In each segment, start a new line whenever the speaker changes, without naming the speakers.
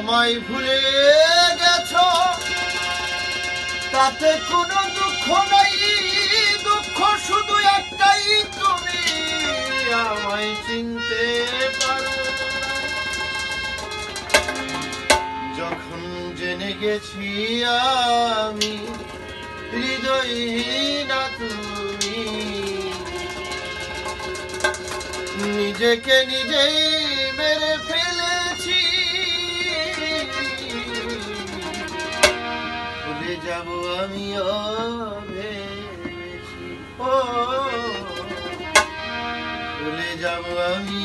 আমায় ভুলে গেছ? তাতে কোনো দুঃখ নাই, দুঃখ শুধু একটাই, তুমি আমায় চিনতে পারো। যখন জেনে গেছি আমি, হৃদয় হৃদয়হীনা তুমি। নিজেকে নিজেই মেরে ফেলেছি ভুলে যাব আমি ভুলে যাব আমি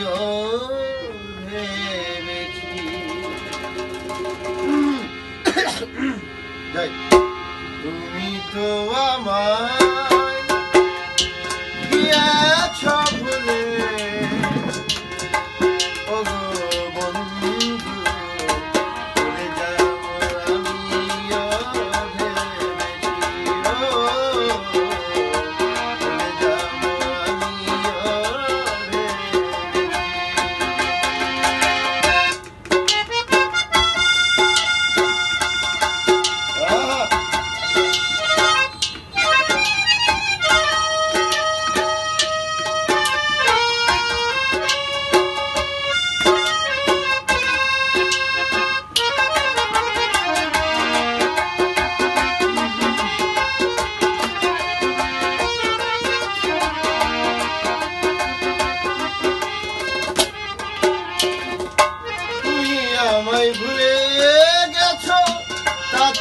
তুমি তো আমায়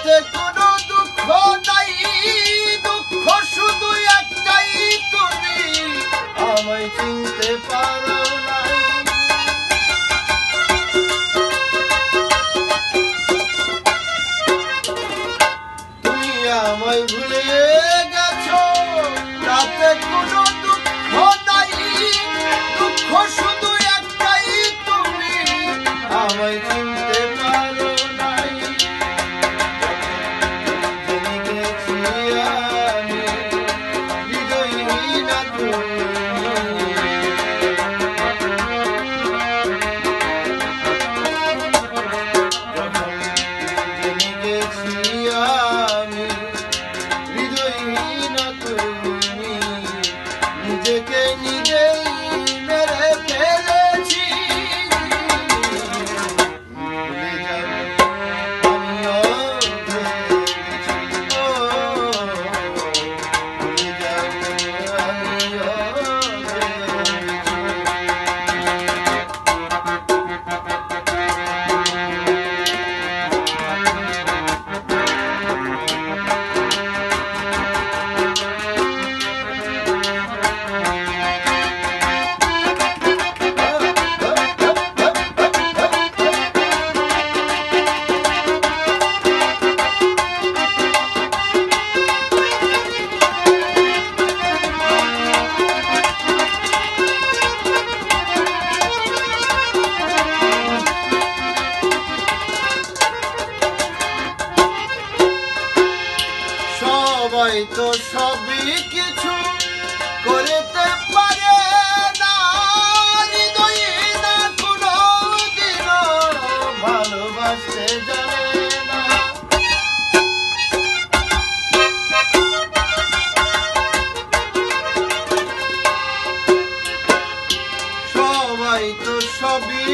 তাতে কোনো দুঃখ নাই, দুঃখ শুধু একটাই তুমি। আমায় চিনতে পারো নাই তুমি আমায় ভুলে গেছো তাতে কোনো দুঃখ নাই, দুঃখ শুধু একটাই তুমি। আমায় সবই কিছু করতে পারে না। হৃদয়ে না কোনো দিনও ভালোবাসতে সবাই তো সবই